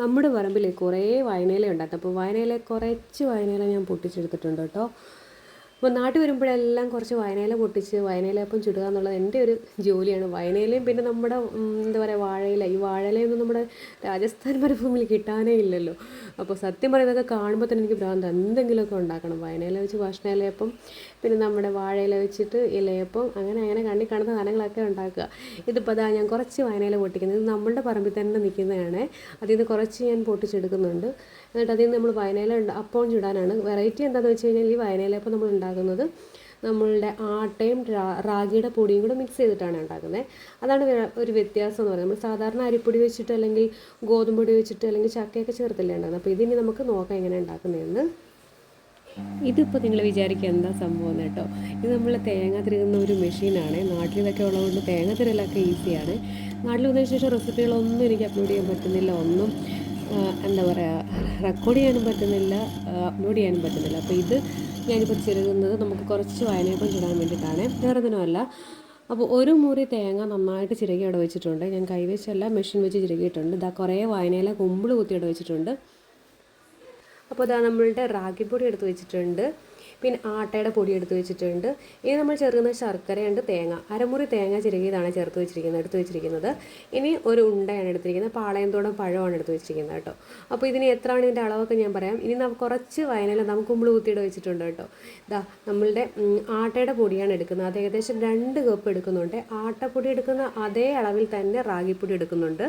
നമ്മുടെ പറമ്പിൽ കുറേ വായനയില ഉണ്ടായിരുന്നു. അപ്പോൾ വായനയില കുറച്ച് വായനയില ഞാൻ പൊട്ടിച്ചെടുത്തിട്ടുണ്ട് കേട്ടോ. അപ്പോൾ നാട്ടിൽ വരുമ്പോഴെല്ലാം കുറച്ച് വയനയില പൊട്ടിച്ച് വയനയിലപ്പം ചുടുക എന്നുള്ളത് എന്റെ ഒരു ജോലിയാണ്. വയനയിലയും പിന്നെ നമ്മുടെ എന്താ പറയുക വാഴയില. ഈ വാഴയിലയൊന്നും നമ്മുടെ രാജസ്ഥാൻ മരുഭൂമിയിൽ കിട്ടാനേ ഇല്ലല്ലോ. അപ്പോൾ സത്യം പറയുന്നതൊക്കെ കാണുമ്പോൾ തന്നെ എനിക്ക് ഭ്രാന്ത്. എന്തെങ്കിലുമൊക്കെ ഉണ്ടാക്കണം. വയനയില വെച്ച് ഭക്ഷണയിലയപ്പം പിന്നെ നമ്മുടെ വാഴയില വെച്ചിട്ട് ഇലയപ്പം അങ്ങനെ അങ്ങനെ കണ്ണി കാണുന്ന സാധനങ്ങളൊക്കെ ഉണ്ടാക്കുക. ഇതിപ്പോൾ അതാ ഞാൻ കുറച്ച് വയനയില പൊട്ടിക്കുന്നത്. ഇത് നമ്മളുടെ പറമ്പിൽ തന്നെ നിൽക്കുന്നതാണ്. അതിൽ നിന്ന് കുറച്ച് ഞാൻ പൊട്ടിച്ചെടുക്കുന്നുണ്ട്. എന്നിട്ട് അതിൽ നിന്ന് നമ്മൾ വയനയില അപ്പം ചുടാനാണ്. വെറൈറ്റി എന്താണെന്ന് വെച്ച് കഴിഞ്ഞാൽ ഈ വയനയിലപ്പം നമ്മൾ ഉണ്ടാക്കുന്നത് നമ്മളുടെ ആട്ടയും റാഗിയുടെ പൊടിയും കൂടെ മിക്സ് ചെയ്തിട്ടാണ് ഉണ്ടാക്കുന്നത്. അതാണ് ഒരു വ്യത്യാസം എന്ന് പറയുന്നത്. നമ്മൾ സാധാരണ അരിപ്പൊടി വെച്ചിട്ട് അല്ലെങ്കിൽ ഗോതമ്പ് പൊടി വെച്ചിട്ട് അല്ലെങ്കിൽ ചക്കയൊക്കെ ചേർത്തല്ലേ ഉണ്ടാകുന്നത് അപ്പോൾ ഇതിനി നമുക്ക് നോക്കാം എങ്ങനെ ഉണ്ടാക്കുന്നതെന്ന്. ഇതിപ്പോൾ നിങ്ങൾ വിചാരിക്കുക എന്താ സംഭവം കേട്ടോ. ഇത് നമ്മൾ തേങ്ങ തിരുകുന്ന ഒരു മെഷീനാണ്. നാട്ടിലൊക്കെ ഉള്ളതുകൊണ്ട് തേങ്ങ തിരലൊക്കെ ഈസിയാണ്. നാട്ടിൽ ശേഷം റെസിപ്പികളൊന്നും എനിക്ക് അപ്ലോഡ് ചെയ്യാൻ പറ്റുന്നില്ല. ഒന്നും എന്താ പറയുക റെക്കോർഡ് ചെയ്യാനും പറ്റുന്നില്ല അപ്ലോഡ് ചെയ്യാനും പറ്റുന്നില്ല. അപ്പോൾ ഇത് ഞാനിപ്പോൾ ചിരകുന്നത് നമുക്ക് കുറച്ച് വയനയപ്പം ചുടാൻ വേണ്ടിയിട്ടാണ്. വേറെ ഒന്നുമല്ല അപ്പോൾ ഒരു മുറി തേങ്ങ നന്നായിട്ട് ചിരകി അവിടെ വെച്ചിട്ടുണ്ട്. ഞാൻ കൈവച്ചല്ല മെഷീൻ വെച്ച് ചിരകിയിട്ടുണ്ട്. ഇതാ കുറേ വയനയില കുമ്പിൾ കുത്തി അവിടെ വെച്ചിട്ടുണ്ട്. അപ്പോൾ ഇതാ നമ്മളുടെ റാഗിപ്പൊടി എടുത്ത് വെച്ചിട്ടുണ്ട്. പിന്നെ ആട്ടയുടെ പൊടി എടുത്ത് വെച്ചിട്ടുണ്ട്. ഇനി നമ്മൾ ചേർക്കുന്ന ശർക്കരയുണ്ട് തേങ്ങ. അരമുറി തേങ്ങ ചിരകിയതാണ് ചേർത്ത് വെച്ചിരിക്കുന്നത് എടുത്ത് വെച്ചിരിക്കുന്നത്. ഇനി ഒരു ഉണ്ടയാണ് എടുത്തിരിക്കുന്നത്. പാളയത്തോളം പഴമാണ് എടുത്ത് വെച്ചിരിക്കുന്നത് കേട്ടോ. അപ്പോൾ ഇതിന് എത്രയാണ് ഇതിന്റെ അളവൊക്കെ ഞാൻ പറയാം. ഇനി നമുക്ക് കുറച്ച് വയനയില നമുക്ക് കുമ്പിൾ കുത്തിയിട്ട് വെച്ചിട്ടുണ്ട് കേട്ടോ. ഇതാ നമ്മളുടെ ആട്ടയുടെ പൊടിയാണ് എടുക്കുന്നത്. അത് ഏകദേശം രണ്ട് കപ്പ് എടുക്കുന്നുണ്ട്. ആട്ടപ്പൊടി എടുക്കുന്ന അതേ അളവിൽ തന്നെ റാഗിപ്പൊടി എടുക്കുന്നുണ്ട്.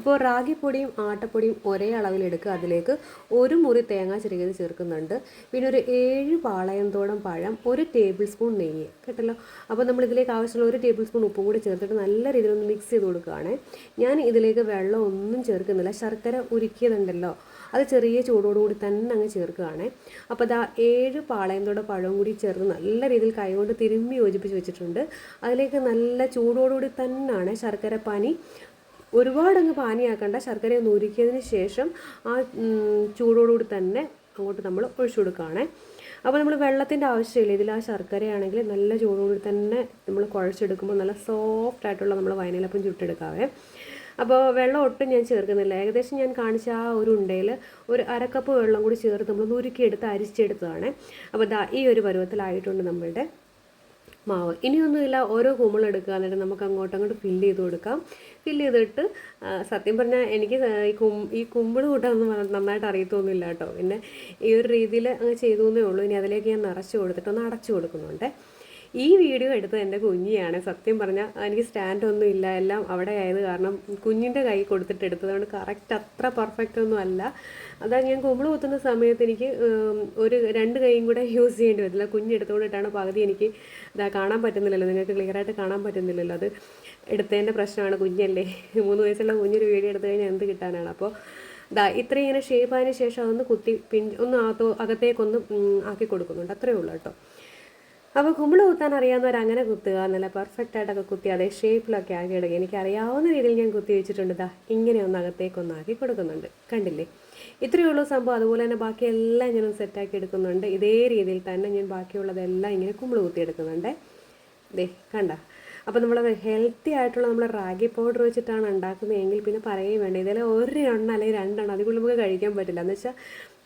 അപ്പോൾ റാഗിപ്പൊടിയും ആട്ടപ്പൊടിയും ഒരേ അളവിലെടുക്കുക അതിലേക്ക് ഒരു മുറി തേങ്ങ ചെറുകിയത് ചേർക്കുന്നുണ്ട്. പിന്നെ ഒരു ഏഴ് പാളയന്തോളം പഴം ഒരു ടേബിൾ സ്പൂൺ നെയ്യ്. കേട്ടല്ലോ? അപ്പോൾ നമ്മൾ ഇതിലേക്ക് ആവശ്യമുള്ള ഒരു ടേബിൾ സ്പൂൺ ഉപ്പും കൂടി ചേർത്തിട്ട് നല്ല രീതിയിൽ ഒന്ന് മിക്സ് ചെയ്ത് കൊടുക്കുകയാണ്. ഞാൻ ഇതിലേക്ക് വെള്ളം ഒന്നും ചേർക്കുന്നില്ല. ശർക്കര ഉരുക്കിയതുണ്ടല്ലോ? അത് ചെറിയ ചൂടോടുകൂടി തന്നെ അങ്ങ് ചേർക്കുകയാണ്. അപ്പോൾ അതാ ഏഴ് പാളയന്തോടെ പഴവും കൂടി ചേർത്ത് നല്ല രീതിയിൽ കൈകൊണ്ട് തിരുമ്മി യോജിപ്പിച്ച് വെച്ചിട്ടുണ്ട്. അതിലേക്ക് നല്ല ചൂടോടുകൂടി തന്നെയാണ് ശർക്കര പാനി ഒരുപാടങ്ങ് പാനിയാക്കണ്ട. ശർക്കര ഒന്ന് ഉരുക്കിയതിന് ശേഷം ആ ചൂടോടുകൂടി തന്നെ അങ്ങോട്ട് നമ്മൾ ഒഴിച്ചു കൊടുക്കുകയാണേ. അപ്പോൾ നമ്മൾ വെള്ളത്തിന്റെ ആവശ്യമില്ല. ഇതിൽ ആ ശർക്കരയാണെങ്കിൽ നല്ല ചൂടോടുകൂടി തന്നെ നമ്മൾ കുഴച്ചെടുക്കുമ്പോൾ നല്ല സോഫ്റ്റ് ആയിട്ടുള്ള നമ്മൾ വയനയിലപ്പം ചുട്ടെടുക്കാവേ. അപ്പോൾ വെള്ളം ഒട്ടും ഞാൻ ചേർക്കുന്നില്ല. ഏകദേശം ഞാൻ കാണിച്ച ആ ഒരു ഉണ്ടയിൽ ഒരു അരക്കപ്പ് വെള്ളം കൂടി ചേർത്ത് നമ്മൾ നുരുക്കിയെടുത്ത് അരിച്ചെടുത്തതാണ്. അപ്പോൾ ദാ ഈ ഒരു പരുവത്തിലായിട്ടുണ്ട് നമ്മളുടെ മാവ്. ഇനിയൊന്നുമില്ല ഓരോ കുമ്പിൾ എടുക്കുക എന്നിട്ട് നമുക്ക് അങ്ങോട്ടും അങ്ങോട്ട് ഫില്ല് ചെയ്ത് കൊടുക്കാം. ഫില്ല് ചെയ്തിട്ട് സത്യം പറഞ്ഞാൽ എനിക്ക് ഈ കും ഈ കുമ്പിൾ പറഞ്ഞാൽ നന്നായിട്ട് അറിയത്തൊന്നുമില്ല കേട്ടോ. പിന്നെ ഈ ഒരു രീതിയിൽ അങ്ങ് ചെയ്തു എന്നേ ഉള്ളൂ. ഇനി അതിലേക്ക് ഞാൻ നിറച്ച് കൊടുത്തിട്ട് ഒന്ന് അടച്ചു കൊടുക്കുന്നുണ്ട്. ഈ വീഡിയോ എടുത്തത് എന്റെ കുഞ്ഞിയാണ്. സത്യം പറഞ്ഞാൽ എനിക്ക് സ്റ്റാൻഡ് ഒന്നും ഇല്ല. എല്ലാം അവിടെ ആയത് കാരണം കുഞ്ഞിന്റെ കൈ കൊടുത്തിട്ട് എടുത്തതുകൊണ്ട് കറക്റ്റ് അത്ര പെർഫെക്റ്റ് ഒന്നും അല്ല. അതായത് ഞാൻ കുമ്പിൾ കുത്തുന്ന സമയത്ത് എനിക്ക് ഒരു രണ്ട് കൈയും കൂടെ യൂസ് ചെയ്യേണ്ടി വരില്ല കുഞ്ഞെടുത്തുകൊണ്ടിട്ടാണ് പകുതി എനിക്ക് ഇതാ കാണാൻ പറ്റുന്നില്ലല്ലോ. നിങ്ങൾക്ക് ക്ലിയർ ആയിട്ട് കാണാൻ പറ്റുന്നില്ലല്ലോ. അത് എടുത്തതിന്റെ പ്രശ്നമാണ് കുഞ്ഞല്ലേ. മൂന്ന് വയസ്സുള്ള കുഞ്ഞൊരു വീഡിയോ എടുത്തു കഴിഞ്ഞാൽ എന്ത് കിട്ടാനാണ്? അപ്പോൾ ദാ ഇത്രയും ഇങ്ങനെ ഷേപ്പ് ആയതിനു ശേഷം അതൊന്ന് കുത്തി പിൻ ഒന്ന് അകത്തോ അകത്തേക്കൊന്ന് ആക്കി കൊടുക്കുന്നുണ്ട്. അത്രയേ ഉള്ളൂ കേട്ടോ. അപ്പോൾ കുമ്പിൾ കുത്താൻ അറിയാവുന്നവർ അങ്ങനെ കുത്തുക നല്ല പെർഫെക്റ്റ് ആയിട്ടൊക്കെ കുത്തി അതേ ഷേപ്പിലൊക്കെ ആക്കി എടുക്കുക എനിക്ക് അറിയാവുന്ന രീതിയിൽ ഞാൻ കുത്തി വെച്ചിട്ടുണ്ട് ദാ ഇങ്ങനെ ഒന്ന് അകത്തേക്കൊന്ന് ആക്കി കൊടുക്കുന്നുണ്ട്. കണ്ടില്ലേ? ഇത്രയേ ഉള്ളൂ സംഭവം. അതുപോലെ തന്നെ ബാക്കിയെല്ലാം ഞാൻ സെറ്റാക്കി എടുക്കുന്നുണ്ട്. ഇതേ രീതിയിൽ തന്നെ ഞാൻ ബാക്കിയുള്ളതെല്ലാം ഇങ്ങനെ കുമ്പിൾ കുത്തി എടുക്കുന്നുണ്ട്. ദേ കണ്ട? അപ്പോൾ നമ്മൾ ഹെൽത്തി ആയിട്ടുള്ള നമ്മൾ റാഗി പൗഡർ വെച്ചിട്ടാണ് ഉണ്ടാക്കുന്നതെങ്കിൽ പിന്നെ പറയുകയും വേണ്ട ഇതിൽ ഒരു എണ്ണ അല്ലെങ്കിൽ രണ്ടെണ്ണം അതുകൊണ്ട് നമുക്ക് കഴിക്കാൻ പറ്റില്ല. എന്ന് വെച്ചാൽ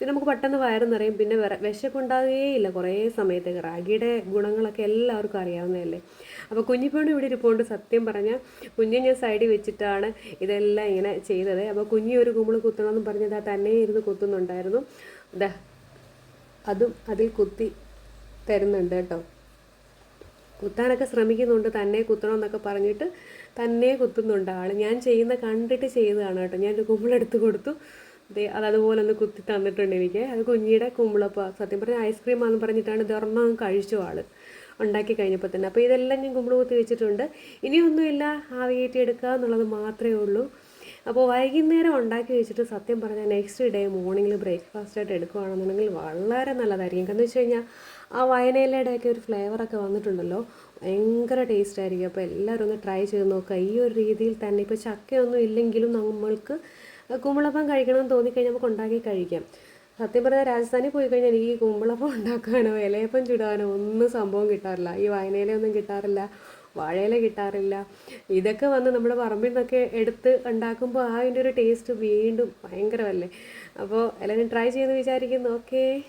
പിന്നെ നമുക്ക് പെട്ടെന്ന് വയറ് നിറയും. പിന്നെ വിശപ്പുണ്ടാകുകയില്ല. കുറേ സമയത്തേക്ക്. റാഗിയുടെ ഗുണങ്ങളൊക്കെ എല്ലാവർക്കും അറിയാവുന്നതല്ലേ. അപ്പോൾ കുഞ്ഞിപ്പോണ് ഇവിടെ ഇരിപ്പോണ്ട്. സത്യം പറഞ്ഞാൽ കുഞ്ഞെ ഞാൻ സൈഡിൽ വെച്ചിട്ടാണ് ഇതെല്ലാം ഇങ്ങനെ ചെയ്തത്. അപ്പോൾ കുഞ്ഞി ഒരു കുമ്പിൾ കുത്തണമെന്ന് പറഞ്ഞത് ആ തന്നെ ഇരുന്ന് കുത്തുന്നുണ്ടായിരുന്നു. ദാ അതും അതിൽ കുത്തി തരുന്നുണ്ട് കേട്ടോ. കുത്താനൊക്കെ ശ്രമിക്കുന്നുണ്ട്. തന്നെ കുത്തണം എന്നൊക്കെ പറഞ്ഞിട്ട് തന്നെ കുത്തുന്നുണ്ട് ആൾ ഞാൻ ചെയ്യുന്ന കണ്ടിട്ട് ചെയ്തതാണ് കേട്ടോ. ഞാൻ ഒരു കുമ്പിളെടുത്ത് കൊടുത്തു. അത് അതുപോലെ ഒന്ന് കുത്തി തന്നിട്ടുണ്ട് എനിക്ക്. അത് കുഞ്ഞിയുടെ കുമ്പിളപ്പോൾ സത്യം പറഞ്ഞ ഐസ്ക്രീം ആണെന്ന് പറഞ്ഞിട്ടാണ് ഇതൊരെണ്ണം കഴിച്ചു ആൾ ഉണ്ടാക്കി കഴിഞ്ഞപ്പോൾ തന്നെ. അപ്പോൾ ഇതെല്ലാം ഞാൻ കുമ്പിൾ കുത്തി വെച്ചിട്ടുണ്ട്. ഇനിയൊന്നുമില്ല ആവിയേറ്റി കയറ്റി എടുക്കുക എന്നുള്ളത് മാത്രമേ ഉള്ളൂ. അപ്പോൾ വൈകുന്നേരം ഉണ്ടാക്കി വെച്ചിട്ട് സത്യം പറഞ്ഞാൽ നെക്സ്റ്റ് ഡേ മോർണിംഗിൽ ബ്രേക്ക്ഫാസ്റ്റ് ആയിട്ട് എടുക്കുകയാണെന്നുണ്ടെങ്കിൽ വളരെ നല്ലതായിരിക്കും. കാരണം വെച്ച് കഴിഞ്ഞാൽ ആ വയനയിലയുടെയൊക്കെ ഒരു ഫ്ലേവറൊക്കെ വന്നിട്ടുണ്ടല്ലോ. ഭയങ്കര ടേസ്റ്റ് ആയിരിക്കും. അപ്പോൾ എല്ലാവരും ഒന്ന് ട്രൈ ചെയ്ത് നോക്കുക. ഈ ഒരു രീതിയിൽ തന്നെ. ഇപ്പോൾ ചക്കയൊന്നും ഇല്ലെങ്കിലും നമ്മൾക്ക് കുമ്പളപ്പം കഴിക്കണമെന്ന് തോന്നിക്കഴിഞ്ഞാൽ നമുക്ക് ഉണ്ടാക്കി കഴിക്കാം. സത്യം പറഞ്ഞാൽ രാജസ്ഥാനിൽ പോയി കഴിഞ്ഞാൽ എനിക്ക് കുമ്പളപ്പം ഉണ്ടാക്കാനോ ഇലയപ്പം ചുടാനോ ഒന്നും സംഭവം കിട്ടാറില്ല. ഈ വായനയിലൊന്നും കിട്ടാറില്ല വാഴയില കിട്ടാറില്ല. ഇതൊക്കെ വന്ന് നമ്മുടെ പറമ്പിൽ നിന്നൊക്കെ എടുത്ത് ഉണ്ടാക്കുമ്പോൾ അതിന്റെ ഒരു ടേസ്റ്റ് വീണ്ടും ഭയങ്കരമല്ലേ? അപ്പോൾ എല്ലാവരും ട്രൈ ചെയ്യുമെന്ന് വിചാരിക്കുന്നു. ഓക്കേ